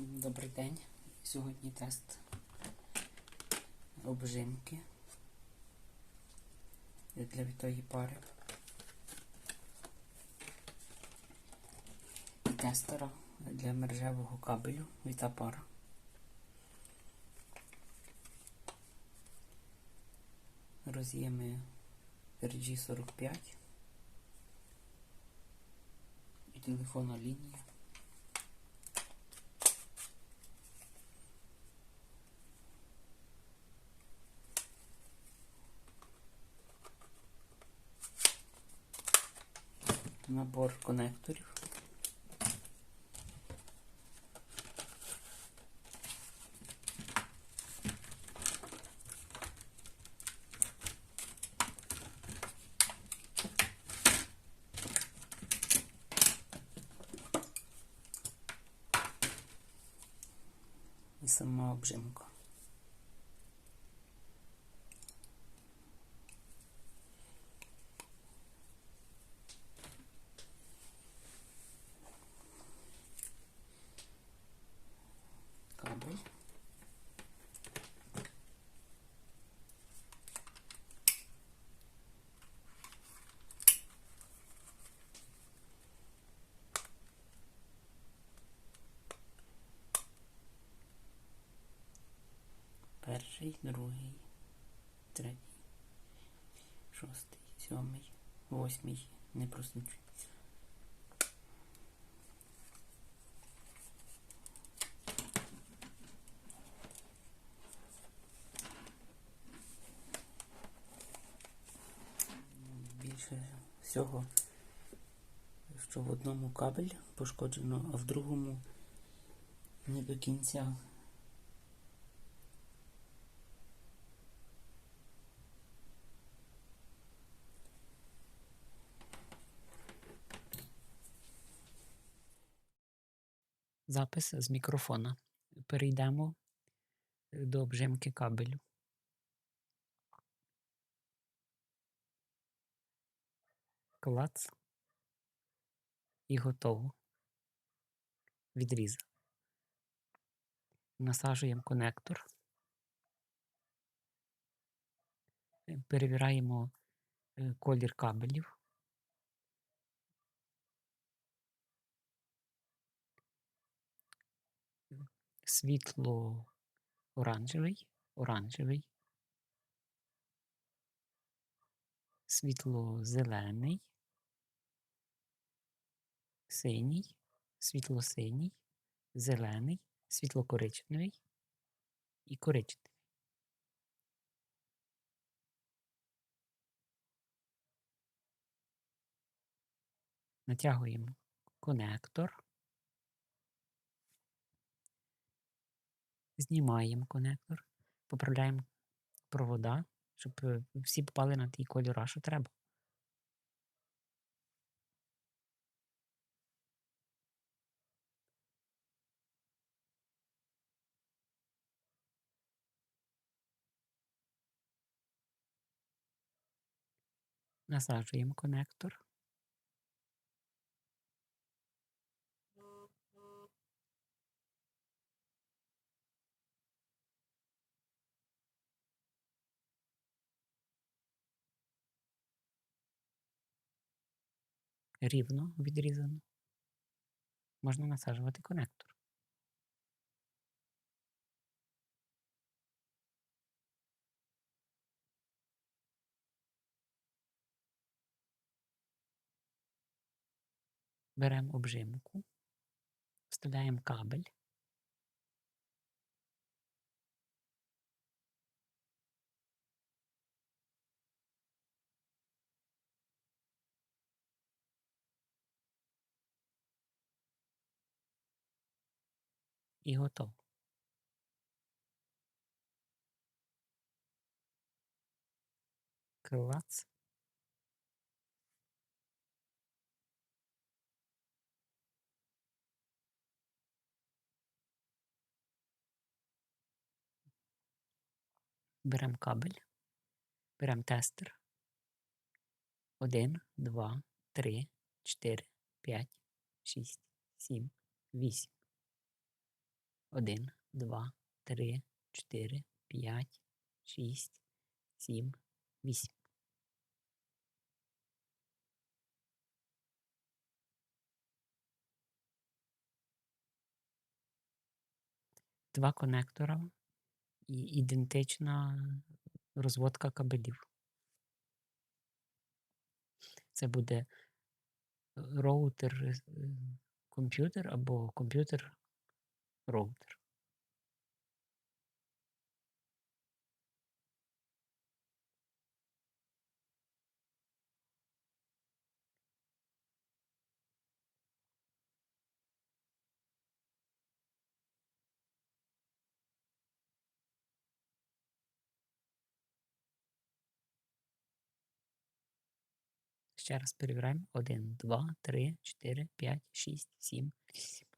Добрий день. Сьогодні тест обжимки для вітої пари. І тестера для мережевого кабелю Віта пара. Роз'єми RG45 і телефонна лінія. Набор конекторів. І сама обжимка. Кабель. Перший, другий, третій, шостий, сьомий, восьмий. Не просвічується. Всього, що в одному кабель пошкоджено, а в другому не до кінця. Запис з мікрофона. Перейдемо до обжимки кабелю. Клац. І готово. Відрізав. Насаджуємо конектор. Е, Перевіряємо е, колір кабелів. Світло оранжевий, оранжевий, світло зелений, синій, світло синій, зелений, світло коричневий і коричневий. Натягуємо конектор. Знімаємо конектор, поправляємо провода, щоб е, всі попали на ті кольора, що треба. Насаджуємо конектор. Рівно відрізано. Можна насаджувати конектор. Беремо обжимку, вставляємо кабель. І готово. Клац. Беремо кабель, беремо тестер. Один, два, три, чотири, п'ять, шість, сім, вісім. Один, два, три, чотири, п'ять, шість, сім, вісім. Два конектора і ідентична розводка кабелів. Це буде роутер е, комп'ютер або комп'ютер роутер. Ще раз перевіряємо. 1, 2, 3, 4, 5, 6, 7, 8.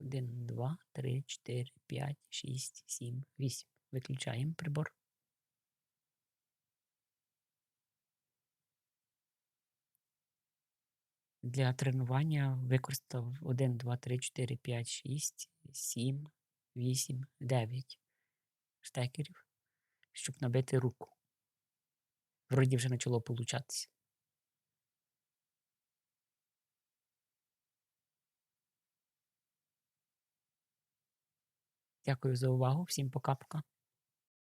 1, 2, 3, 4, 5, 6, 7, 8. Виключаємо прибор. Для тренування використав 1, 2, 3, 4, 5, 6, 7, 8, 9 штекерів, щоб набити руку. Вроді вже почало получатися. Дякую за увагу. Всім пока-пока.